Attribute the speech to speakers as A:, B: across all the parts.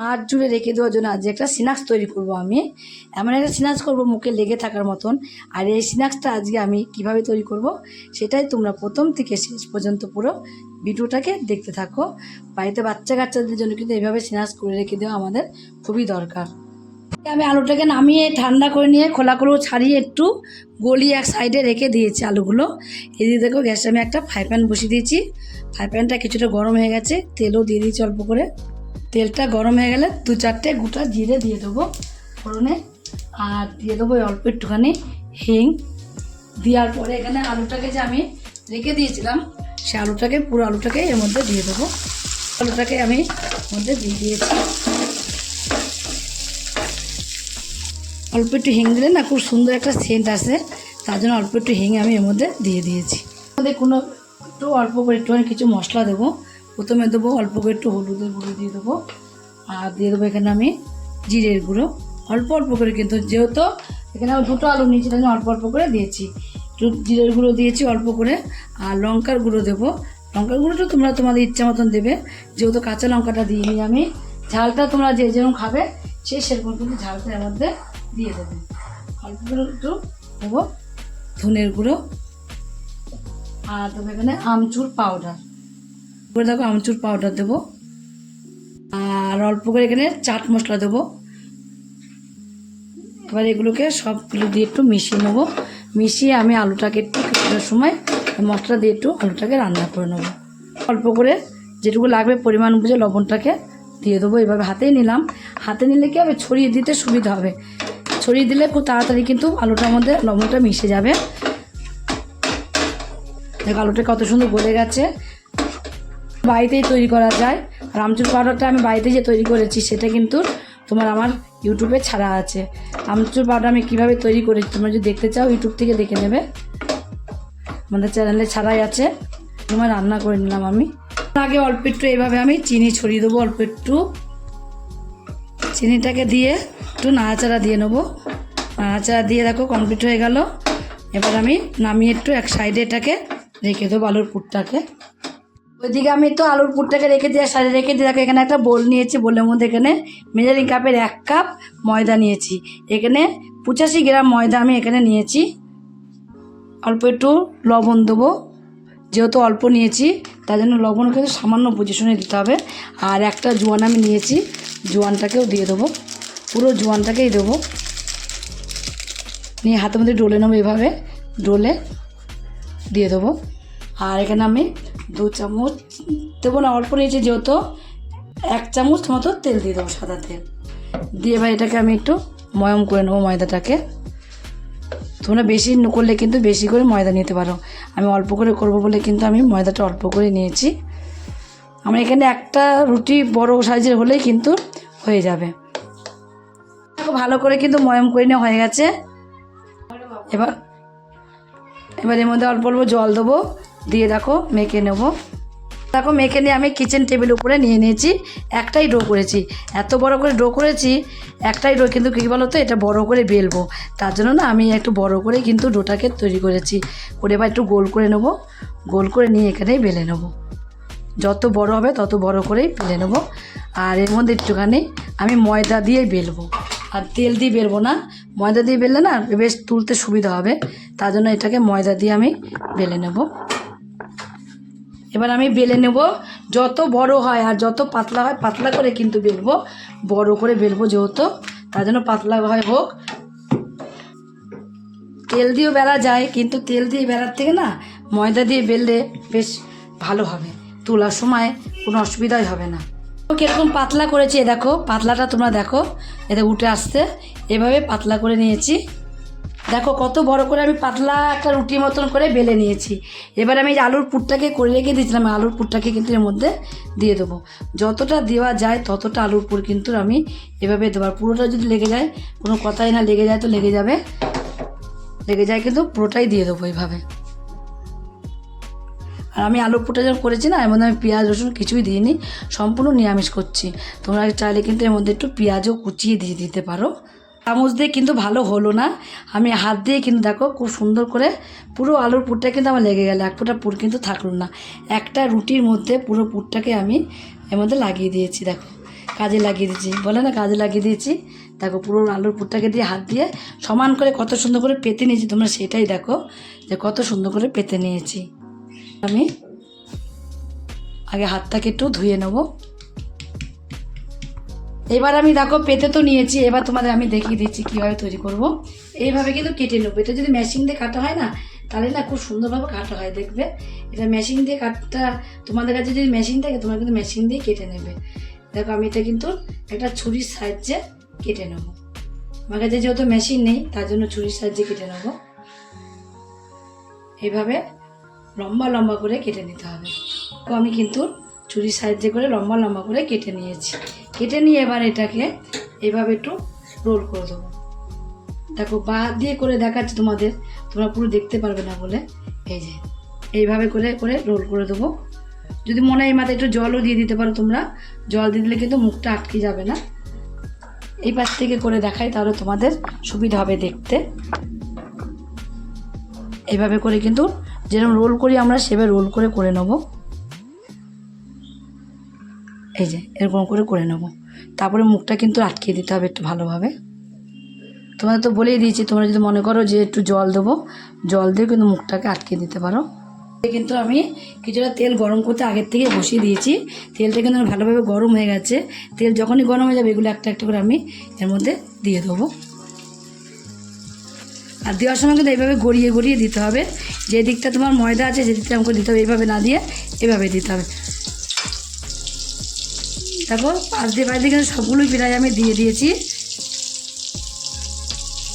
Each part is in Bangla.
A: মাঠ জুড়ে রেখে দেওয়ার জন্য আজ একটা স্ন্যাক্স তৈরি করব আমি। এমন একটা স্ন্যাক্স করব মুখে লেগে থাকার মতন। আর এই স্ন্যাক্সটা আজকে আমি কীভাবে তৈরি করব সেটাই তোমরা প্রথম থেকে শেষ পর্যন্ত পুরো ভিডিওটাকে দেখতে থাকো। বাড়িতে বাচ্চা কাচ্চাদের জন্য কিন্তু এইভাবে স্ন্যাক্স করে রেখে দেওয়া আমাদের খুবই দরকার। আমি আলুটাকে নামিয়ে ঠান্ডা করে নিয়ে খোলাগুলো ছাড়িয়ে একটু গলি এক সাইডে রেখে দিয়েছি আলুগুলো। এদিকে দেখো গ্যাসে আমি একটা ফ্রাই প্যান বসিয়ে দিয়েছি। ফ্রাই প্যানটা কিছুটা গরম হয়ে গেছে, তেলও দিয়ে দিয়েছি অল্প করে। তেলটা গরম হয়ে গেলে দু চারটে গোটা জিরে দিয়ে দেবো ফোড়নে। আর দিয়ে দেবো অল্প একটুখানি হিং। দেওয়ার পরে এখানে আলুটাকে যে আমি রেখে দিয়েছিলাম, সে আলুটাকে, পুরো আলুটাকে এর মধ্যে দিয়ে দেবো। আলুটাকে আমি মধ্যে দিয়ে দিয়েছি। অল্প একটু হিং দিলে না খুব সুন্দর একটা সেন্ট আসে, তার জন্য অল্প একটু হিং আমি এর মধ্যে দিয়ে দিয়েছি। আমাদের কোনো একটু অল্প করে একটুখানি কিছু মশলা দেবো। প্রথমে দেবো অল্প করে একটু হলুদের গুঁড়ো দিয়ে দেবো। আর দিয়ে দেবো এখানে আমি জিরের গুঁড়ো। অল্প অল্প করে কিন্তু যেহেতু এখানে আমি দুটো আলু নিয়েছি জন্য অল্প অল্প করে দিয়েছি। জিরের গুঁড়ো দিয়েছি অল্প করে, আর লঙ্কার গুঁড়ো দেবো। লঙ্কার গুঁড়োটা তোমরা তোমাদের ইচ্ছা মতন দেবে। যেহেতু কাঁচা লঙ্কাটা দিয়ে দিইনি আমি, ঝালটা তোমরা যে যেরকম খাবে, সে সেরকম কিন্তু ঝালটা এর মধ্যে দিয়ে দেবে। অল্প করে একটু দেবো ধনের গুঁড়ো। আর দেবো এখানে আমচুর পাউডার। করে দেখো, আমচুর পাউডার দেবো। আর অল্প করে এখানে চাট মশলা দেবো। এবার এগুলোকে সবগুলো দিয়ে একটু মিশিয়ে নেব। মিশিয়ে আমি আলুটাকে একটু কিছুটা সময় মশলা দিয়ে একটু আলুটাকে রান্না করে নেব। অল্প করে যেটুকু লাগবে পরিমাণ বুঝে লবণটাকে দিয়ে দেবো। এভাবে হাতেই নিলাম। হাতে নিলে কি হবে? ছড়িয়ে দিতে সুবিধা হবে। ছড়িয়ে দিলে খুব তাড়াতাড়ি কিন্তু আলুটার মধ্যে লবণটা মিশে যাবে। দেখো, আলুটা কত সুন্দর গলে গেছে। বাড়িতেই তৈরি করা যায়। আর আমচুর পাউডারটা আমি বাড়িতে যে তৈরি করেছি, সেটা কিন্তু তোমার আমার ইউটিউবে ছাড়া আছে। আমচুর পাউডার আমি কীভাবে তৈরি করেছি, তোমরা যদি দেখতে চাও, ইউটিউব থেকে দেখে নেবে। আমাদের চ্যানেলে ছাড়াই আছে। তোমার রান্না করে নিলাম আমি। আগে অল্প একটু এইভাবে আমি চিনি ছড়িয়ে দেবো, অল্প একটু। চিনিটাকে দিয়ে একটু নাড়াচাড়া দিয়ে নেব। নাড়াচাড়া দিয়ে দেখো কমপ্লিট হয়ে গেল। এবার আমি নামিয়ে একটু এক সাইডে এটাকে রেখে দেবো আলুর পুরটাকে। ওইদিকে আমি তো আলুর পুরটাকে রেখে দিয়ে, সাইডে রেখে দিয়ে, দেখো এখানে একটা বোল নিয়েছি, বোলের মধ্যে এখানে মেজারিং কাপের এক কাপ ময়দা নিয়েছি। এখানে পঁচাশি গ্রাম ময়দা আমি এখানে নিয়েছি। অল্প একটু লবণ দেবো, যেহেতু অল্প নিয়েছি, তার জন্য লবণ কিন্তু সামান্য পজিশনে দিতে হবে। আর একটা জোয়ান আমি নিয়েছি, জোয়ানটাকেও দিয়ে দেবো। পুরো জোয়ানটাকেই দেবো। নিয়ে হাতের মধ্যে ডোলে নেব এভাবে, ডোলে দিয়ে দেবো। আর এখানে আমি দু চামচ দেবো না, অল্প নিয়েছি যেহেতু এক চামচ মতো তেল দিয়ে দেবো সাদা তেল দিয়ে এবার এটাকে আমি একটু ময়ম করে নেব ময়দাটাকে। তোমরা বেশি করলে কিন্তু বেশি করে ময়দা নিতে পারো। আমি অল্প করে করব বলে কিন্তু আমি ময়দাটা অল্প করে নিয়েছি। আমার এখানে একটা রুটি বড় সাইজের হলেই কিন্তু হয়ে যাবে। ভালো করে কিন্তু ময়ম করে নেওয়া হয়ে গেছে। এবার এবার এর মধ্যে অল্প অল্প জল দেবো। দিয়ে দেখো মেখে নেব। দেখো মেখে নিয়ে আমি কিচেন টেবিল উপরে নিয়ে নিয়েছি একটাই ডো করেছি। এত বড় করে ডো করেছি, একটাই ডো কিন্তু কী বলো তো এটা বড় করে বেলবো। তার জন্য না আমি একটু বড় করে কিন্তু ডোটাকে তৈরি করেছি। করে এবার একটু গোল করে নেব। গোল করে নিয়ে এখানেই বেলে নেব। যত বড় হবে তত বড় করেই বেলে নেব। আর এর মধ্যে একটুখানি আমি ময়দা দিয়েই বেলবো। আর তেল দিয়ে বেলবো না। ময়দা দিয়ে বেললে না বেশ তুলতে সুবিধা হবে। তার জন্য এটাকে ময়দা দিয়ে আমি বেলে নেব। এবার আমি বেলে নেব। যত বড় হয় আর যত পাতলা হয়, পাতলা করে কিন্তু বেলবো। বড় করে বেলবো যেহেতু, তার জন্য পাতলা হয় হোক। তেল দিয়েও বেলা যায়, কিন্তু তেল দিয়ে বেলার থেকে না ময়দা দিয়ে বেললে বেশ ভালো হবে। তোলার সময় কোনো অসুবিধাই হবে না। কীরকম পাতলা করেছি, দেখো, পাতলাটা তোমরা দেখো। এতে উঠে আসতে এভাবে পাতলা করে নিয়েছি। দেখো, কত বড় করে আমি পাতলা একটা রুটি মতন করে বেলে নিয়েছি। এবার আমি আলুর পুরটাকে করে রেখে দিয়েছিলাম, আলুর পুরটাকে কিন্তু এর মধ্যে দিয়ে দেবো। যতটা দেওয়া যায়, ততটা আলুর পুর কিন্তু আমি এভাবে দেবো। আর পুরোটা যদি লেগে যায়, কোনো কথাই না, লেগে যায় তো লেগে যাবে। লেগে যায় কিন্তু পুরোটাই দিয়ে দেবো এইভাবে আর আমি আলুর পুরটা যখন করেছি না, এর মধ্যে আমি পেঁয়াজ, রসুন কিছুই দিইনি, সম্পূর্ণ নিরামিষ করছি। তোমরা চাইলে কিন্তু এর মধ্যে একটু পেঁয়াজও কুচিয়ে দিয়ে দিতে পারো। চামচ দিয়ে কিন্তু ভালো হলো না। আমি হাত দিয়ে কিন্তু দেখো খুব সুন্দর করে পুরো আলুর পুরটা কিন্তু আমার লেগে গেল। এক ফোঁটা পুর কিন্তু থাকল না। একটা রুটির মধ্যে পুরো পুরটাকে আমি এর মধ্যে লাগিয়ে দিয়েছি, দেখো। কাজে লাগিয়ে দিয়েছি। বলে না কাজে লাগিয়ে দিয়েছি? দেখো পুরো আলুর পুরটাকে দিয়ে হাত দিয়ে সমান করে কত সুন্দর করে পেতে নিয়েছি তোমরা সেটাই দেখো যে কত সুন্দর করে পেতে নিয়েছি। আমি আগে হাতটাকে একটু ধুয়ে নেব। এবার আমি দেখো, পেতে তো নিয়েছি, এবার তোমাদের আমি দেখিয়ে দিচ্ছি কীভাবে তৈরি করব। এইভাবে কিন্তু কেটে নেব। এটা যদি মেশিন দিয়ে কাটা হয় না, তাহলে না খুব সুন্দরভাবে কাটা হয়, দেখবে? এটা মেশিন দিয়ে কাটটা, তোমাদের কাছে যদি মেশিন থাকে, তোমরা কিন্তু মেশিন দিয়ে কেটে নেবে। দেখো, আমি এটা কিন্তু একটা ছুরির সাহায্যে কেটে নেব। আমার কাছে যেহেতু মেশিন নেই, তার জন্য ছুরির সাহায্যে কেটে নেব। এইভাবে লম্বা লম্বা করে কেটে নিতে হবে। তো আমি কিন্তু ছুরির সাহায্যে করে লম্বা লম্বা করে কেটে নিয়েছি। কেটে নিয়ে এবার এটাকে এইভাবে একটু রোল করে দেবো। দেখো, বা দিয়ে করে দেখাচ্ছি তোমাদের। তোমরা পুরো দেখতে পারবে না বলে। এই যে, এইভাবে করে করে রোল করে দেবো। যদি মনে হয় মাথায় একটু জলও দিয়ে দিতে পারো তোমরা। জল দিয়ে দিলে কিন্তু মুখটা আটকে যাবে না। এই পাশ থেকে করে দেখাই, তাহলে তোমাদের সুবিধা হবে দেখতে। এইভাবে করে কিন্তু যেরকম রোল করি আমরা, সেভাবে রোল করে করে নেব। এই যে, এরকম করে করে নেব। তারপরে মুখটা কিন্তু আটকে দিতে হবে একটু ভালোভাবে। তোমাদের তো বলেই দিয়েছি, তোমরা যদি মনে করো যে একটু জল দেবো, জল দিয়ে কিন্তু মুখটাকে আটকে দিতে পারো। কিন্তু আমি কিছুটা তেল গরম করতে আগের থেকে বসিয়ে দিয়েছি। তেলটা কিন্তু ভালোভাবে গরম হয়ে গেছে। তেল যখনই গরম হয়ে যাবে, এগুলো একটা একটা করে আমি এর মধ্যে দিয়ে দেবো। আর দেওয়ার সময় কিন্তু এইভাবে গড়িয়ে গড়িয়ে দিতে হবে। যে দিকটা তোমার ময়দা আছে, যে দিকটা আমাকে দিতে হবে, এইভাবে না দিয়ে এভাবে দিতে হবে। দেখো পাঁচ দিয়ে দিয়ে কিন্তু সবগুলোই প্রায় আমি দিয়ে দিয়েছি।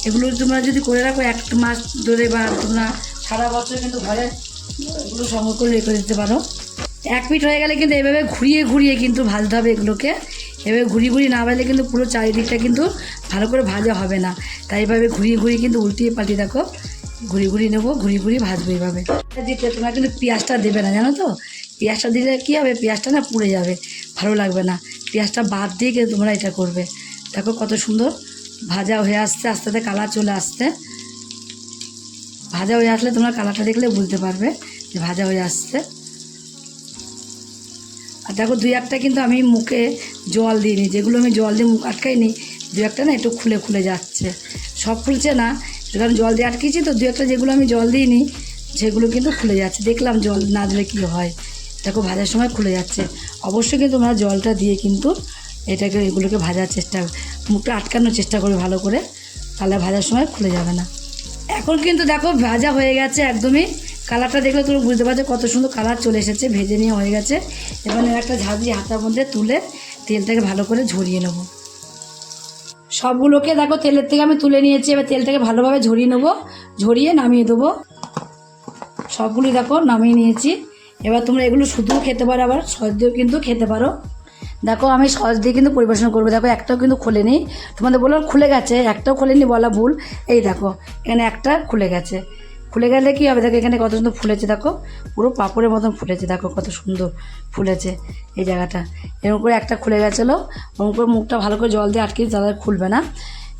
A: এগুলো তোমরা যদি করে রাখো, এক মাস ধরে বা তোমরা সারা বছর কিন্তু ঘরে এগুলো সংগ্রহ করে রেখে দিতে পারো। এক পিঠ হয়ে গেলে কিন্তু এভাবে ঘুরিয়ে ঘুরিয়ে কিন্তু ভাজতে হবে এগুলোকে। এভাবে ঘুরিয়ে ঘুরিয়ে না ভাজলে কিন্তু পুরো চারিদিকটা কিন্তু ভালো করে ভাজা হবে না। তাই এভাবে ঘুরিয়ে ঘুরিয়ে কিন্তু উল্টিয়ে পাল্টিয়ে দেখো, ঘুরিয়ে ঘুরিয়ে নেব, ঘুরিয়ে ঘুরিয়ে ভাজবো এইভাবে দিতে তোমরা কিন্তু পেঁয়াজটা দেবে না, জানো তো? পেঁয়াজটা দিলে কী হবে? পেঁয়াজটা না পুড়ে যাবে, ভালো লাগবে না। পেঁয়াজটা বাদ দিয়ে কিন্তু তোমরা এটা করবে। দেখো কত সুন্দর ভাজা হয়ে আসতে আস্তে আস্তে কালার চলে আসতে ভাজা হয়ে আসলে তোমরা কালারটা দেখলে বুঝতে পারবে যে ভাজা হয়ে আসছে। আর দেখো দুই একটা কিন্তু আমি মুখে জল দিইনি, যেগুলো আমি জল দিয়ে মুখ আটকাইনি দু একটা না একটু খুলে খুলে যাচ্ছে। সব খুলছে না কারণ জল দিয়ে আটকেছি তো দু একটা যেগুলো আমি জল দিইনি, সেগুলো কিন্তু খুলে যাচ্ছে। দেখলাম জল না দিলে কী হয়? দেখো, ভাজার সময় খুলে যাচ্ছে। অবশ্যই কিন্তু তোমরা জলটা দিয়ে কিন্তু এটাকে, এগুলোকে ভাজার চেষ্টা, মুখটা আটকানোর চেষ্টা করবে ভালো করে। তাহলে ভাজার সময় খুলে যাবে না। এখন কিন্তু দেখো, ভাজা হয়ে গেছে একদমই। কালারটা দেখলে তুমি বুঝতে পারছ কত সুন্দর কালার চলে এসেছে, ভেজে নিয়ে হয়ে গেছে। এবার একটা ঝাঁঝরি হাতার মধ্যে তুলে তেলটাকে ভালো করে ঝরিয়ে নেব। সবগুলোকে দেখো, তেলের থেকে আমি তুলে নিয়েছি। এবার তেলটাকে ভালোভাবে ঝরিয়ে নেব। ঝরিয়ে নামিয়ে দেবো। সবগুলি দেখো, নামিয়ে নিয়েছি। এবার তোমরা এগুলো শুধুও খেতে পারো, আবার সস দিয়েও কিন্তু খেতে পারো। দেখো, আমি সস দিয়ে কিন্তু পরিবেশন করব। দেখো, একটাও কিন্তু খুলে নেই তোমাদের বললাম খুলে গেছে, একটাও খুলেনি বলা ভুল। এই দেখো, এখানে একটা খুলে গেছে। খুলে গেলে কী হবে? দেখো, এখানে কত সুন্দর ফুলেছে, দেখো। পুরো পাপড়ের মতন ফুলেছে, দেখো, কত সুন্দর ফুলেছে এই জায়গাটা। এরকম করে একটা খুলে গেছিল ওরকম করে মুখটা ভালো করে জল দিয়ে আটকে তাহলে খুলবে না।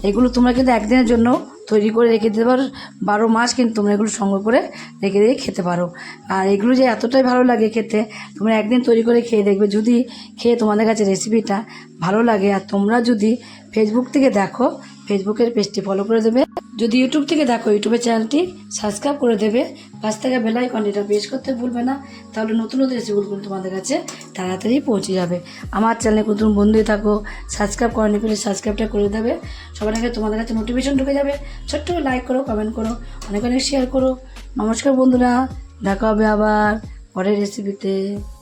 A: এগুলো তোমরা কিন্তু একদিনের জন্য তৈরি করে রেখে দিতে পারো। বারো মাস কিন্তু তোমরা এগুলো সংগ্রহ করে রেখে দিয়ে খেতে পারো। আর এগুলো যে এতটাই ভালো লাগে খেতে, তোমরা একদিন তৈরি করে খেয়ে দেখবে। যদি খেয়ে তোমাদের কাছে রেসিপিটা ভালো লাগে, আর তোমরা যদি ফেসবুক থেকে দেখো ফেসবুকের পেজটি ফলো করে দেবে। যদি ইউটিউব থেকে দেখো ইউটিউবের চ্যানেলটি সাবস্ক্রাইব করে দেবে। পাশ থেকে বেলাই কন্টিটা প্রেস করতে ভুলবে না। তাহলে নতুন নতুন রেসিপিগুলো তোমাদের কাছে তাড়াতাড়ি পৌঁছে যাবে। আমার চ্যানেলে নতুন বন্ধুই থাকো সাবস্ক্রাইব করেনি পেলে সাবস্ক্রাইবটা করে দেবে। সবার আগে তোমাদের কাছে নোটিফিকেশন ঢুকে যাবে। ছোট্ট লাইক করো কমেন্ট করো, অনেক অনেক শেয়ার করো। নমস্কার বন্ধুরা, দেখা হবে আবার পরের রেসিপিতে